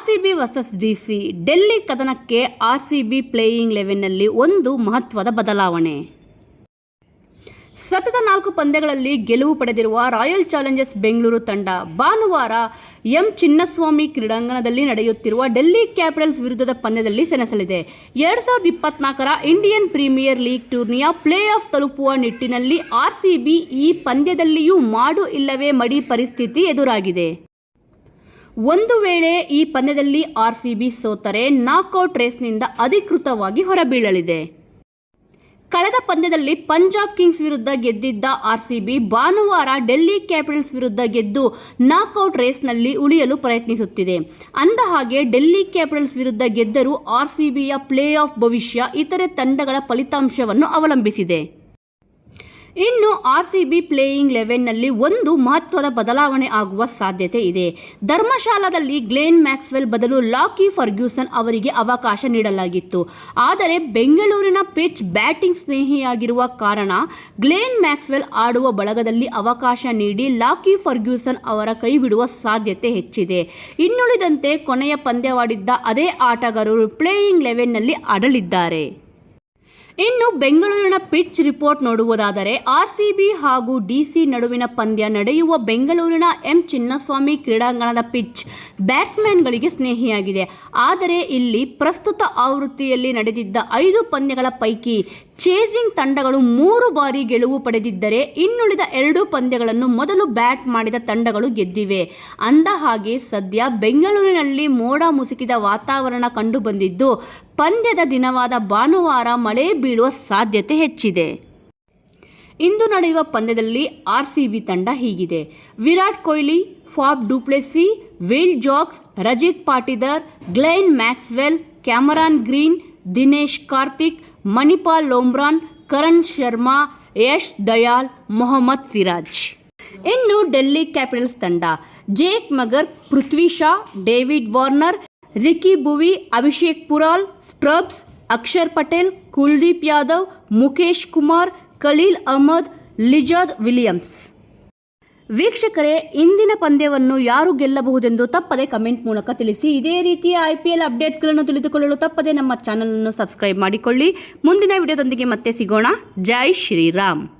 RCB versus DC Delhi ಕದನಕ್ಕೆ RCB playing ಲೆವೆನ್ನಲ್ಲಿ ಒಂದು ಮಹತ್ವದ ಬದಲಾವಣೆ. ಸತತ ನಾಲ್ಕು ಪಂದ್ಯಗಳಲ್ಲಿ ಗೆಲುವು ಪಡೆದಿರುವ ರಾಯಲ್ ಚಾಲೆಂಜರ್ಸ್ ಬೆಂಗಳೂರು ತಂಡ ಭಾನುವಾರ ಎಂ ಚಿನ್ನಸ್ವಾಮಿ ಕ್ರೀಡಾಂಗಣದಲ್ಲಿ ನಡೆಯುತ್ತಿರುವ ಡೆಲ್ಲಿ ಕ್ಯಾಪಿಟಲ್ಸ್ ವಿರುದ್ಧದ ಪಂದ್ಯದಲ್ಲಿ ಸೆಣಸಲಿದೆ. ಎರಡು ಸಾವಿರದ ಇಪ್ಪತ್ನಾಲ್ಕರ ಇಂಡಿಯನ್ ಪ್ರೀಮಿಯರ್ ಲೀಗ್ ಟೂರ್ನಿಯ ಪ್ಲೇ ಆಫ್ ತಲುಪುವ ನಿಟ್ಟಿನಲ್ಲಿ ಆರ್ಸಿಬಿ ಈ ಪಂದ್ಯದಲ್ಲಿಯೂ ಮಾಡು ಇಲ್ಲವೇ ಮಡಿ ಪರಿಸ್ಥಿತಿ ಎದುರಾಗಿದೆ. ಒಂದು ವೇಳೆ ಈ ಪಂದ್ಯದಲ್ಲಿ ಆರ್ಸಿಬಿ ಸೋತರೆ ನಾಕ್ಔಟ್ ರೇಸ್ನಿಂದ ಅಧಿಕೃತವಾಗಿ ಹೊರಬೀಳಲಿದೆ. ಕಳೆದ ಪಂದ್ಯದಲ್ಲಿ ಪಂಜಾಬ್ ಕಿಂಗ್ಸ್ ವಿರುದ್ಧ ಗೆದ್ದಿದ್ದ ಆರ್ಸಿಬಿ ಭಾನುವಾರ ಡೆಲ್ಲಿ ಕ್ಯಾಪಿಟಲ್ಸ್ ವಿರುದ್ಧ ಗೆದ್ದು ನಾಕ್ಔಟ್ ರೇಸ್ನಲ್ಲಿ ಉಳಿಯಲು ಪ್ರಯತ್ನಿಸುತ್ತಿದೆ. ಅಂದ ಹಾಗೆ ಡೆಲ್ಲಿ ಕ್ಯಾಪಿಟಲ್ಸ್ ವಿರುದ್ಧ ಗೆದ್ದರೂ ಆರ್ಸಿಬಿಯ ಪ್ಲೇ ಆಫ್ ಭವಿಷ್ಯ ಇತರೆ ತಂಡಗಳ ಫಲಿತಾಂಶವನ್ನು ಅವಲಂಬಿಸಿದೆ. ಇನ್ನು ಆರ್ ಸಿ ಬಿ ಪ್ಲೇಯಿಂಗ್ ಲೆವೆನ್ನಲ್ಲಿ ಒಂದು ಮಹತ್ವದ ಬದಲಾವಣೆ ಆಗುವ ಸಾಧ್ಯತೆ ಇದೆ. ಧರ್ಮಶಾಲಾದಲ್ಲಿ ಗ್ಲೇನ್ ಮ್ಯಾಕ್ಸ್ವೆಲ್ ಬದಲು ಲಾಕಿ ಫರ್ಗ್ಯೂಸನ್ ಅವರಿಗೆ ಅವಕಾಶ ನೀಡಲಾಗಿತ್ತು. ಆದರೆ ಬೆಂಗಳೂರಿನ ಪಿಚ್ ಬ್ಯಾಟಿಂಗ್ ಸ್ನೇಹಿಯಾಗಿರುವ ಕಾರಣ ಗ್ಲೇನ್ ಮ್ಯಾಕ್ಸ್ವೆಲ್ ಆಡುವ ಬಳಗದಲ್ಲಿ ಅವಕಾಶ ನೀಡಿ ಲಾಕಿ ಫರ್ಗ್ಯೂಸನ್ ಅವರ ಕೈಬಿಡುವ ಸಾಧ್ಯತೆ ಹೆಚ್ಚಿದೆ. ಇನ್ನುಳಿದಂತೆ ಕೊನೆಯ ಪಂದ್ಯವಾಡಿದ್ದ ಅದೇ ಆಟಗಾರರು ಪ್ಲೇಯಿಂಗ್ ಲೆವೆನ್ನಲ್ಲಿ ಆಡಲಿದ್ದಾರೆ ಇನ್ನು ಬೆಂಗಳೂರಿನ ಪಿಚ್ ರಿಪೋರ್ಟ್ ನೋಡುವುದಾದರೆ ಆರ್ಸಿಬಿ ಹಾಗೂ ಡಿಸಿ ನಡುವಿನ ಪಂದ್ಯ ನಡೆಯುವ ಬೆಂಗಳೂರಿನ ಎಂ ಚಿನ್ನಸ್ವಾಮಿ ಕ್ರೀಡಾಂಗಣದ ಪಿಚ್ ಬ್ಯಾಟ್ಸ್ಮನ್ಗಳಿಗೆ ಸ್ನೇಹಿಯಾಗಿದೆ. ಆದರೆ ಇಲ್ಲಿ ಪ್ರಸ್ತುತ ಆವೃತ್ತಿಯಲ್ಲಿ ನಡೆದಿದ್ದ ಐದು ಪಂದ್ಯಗಳ ಪೈಕಿ ಚೇಸಿಂಗ್ ತಂಡಗಳು ಮೂರು ಬಾರಿ ಗೆಲುವು ಪಡೆದಿದ್ದರೆ ಇನ್ನುಳಿದ ಎರಡು ಪಂದ್ಯಗಳನ್ನು ಮೊದಲು ಬ್ಯಾಟ್ ಮಾಡಿದ ತಂಡಗಳು ಗೆದ್ದಿವೆ. ಅಂದ ಹಾಗೆ ಸದ್ಯ ಬೆಂಗಳೂರಿನಲ್ಲಿ ಮೋಡ ಮುಸುಕಿದ ವಾತಾವರಣ ಕಂಡುಬಂದಿದ್ದು, ಪಂದ್ಯದ ದಿನವಾದ ಭಾನುವಾರ ಮಳೆ ಬೀಳುವ ಸಾಧ್ಯತೆ ಹೆಚ್ಚಿದೆ. ಇಂದು ನಡೆಯುವ ಪಂದ್ಯದಲ್ಲಿ ಆರ್ಸಿಬಿ ತಂಡ ಹೀಗಿದೆ. Virat Kohli Faf du Plessis, Will Jacks, Rajat Patidar, Glenn Maxwell, Cameron Green, Dinesh Karthik Mahipal Lomror, Karn Sharma, Yash Dayal Mohammed Siraj. ಇನ್ನು ಡೆಲ್ಲಿ ಕ್ಯಾಪಿಟಲ್ಸ್ ತಂಡ. Jake McGurk, Prithvi Shaw, David Warner, Ricky Bhui Abhishek Porel, Stubbs, Axar Patel, Kuldeep Yadav Mukesh Kumar, Khaleel Ahmed, Lizaad Williams. ವೀಕ್ಷಕರೇ, ಇಂದಿನ ಪಂದ್ಯವನ್ನು ಯಾರು ಗೆಲ್ಲಬಹುದೆಂದು ತಪ್ಪದೆ comment ಮೂಲಕ ತಿಳಿಸಿ. ಇದೇ ರೀತಿಯ ಐ ಪಿ ಎಲ್ ಅಪ್ಡೇಟ್ಸ್ಗಳನ್ನು ತಿಳಿದುಕೊಳ್ಳಲು ತಪ್ಪದೆ ನಮ್ಮ ಚಾನಲನ್ನು ಸಬ್ಸ್ಕ್ರೈಬ್ ಮಾಡಿಕೊಳ್ಳಿ. ಮುಂದಿನ ವಿಡಿಯೋದೊಂದಿಗೆ ಮತ್ತೆ ಸಿಗೋಣ. ಜೈ ಶ್ರೀರಾಮ್.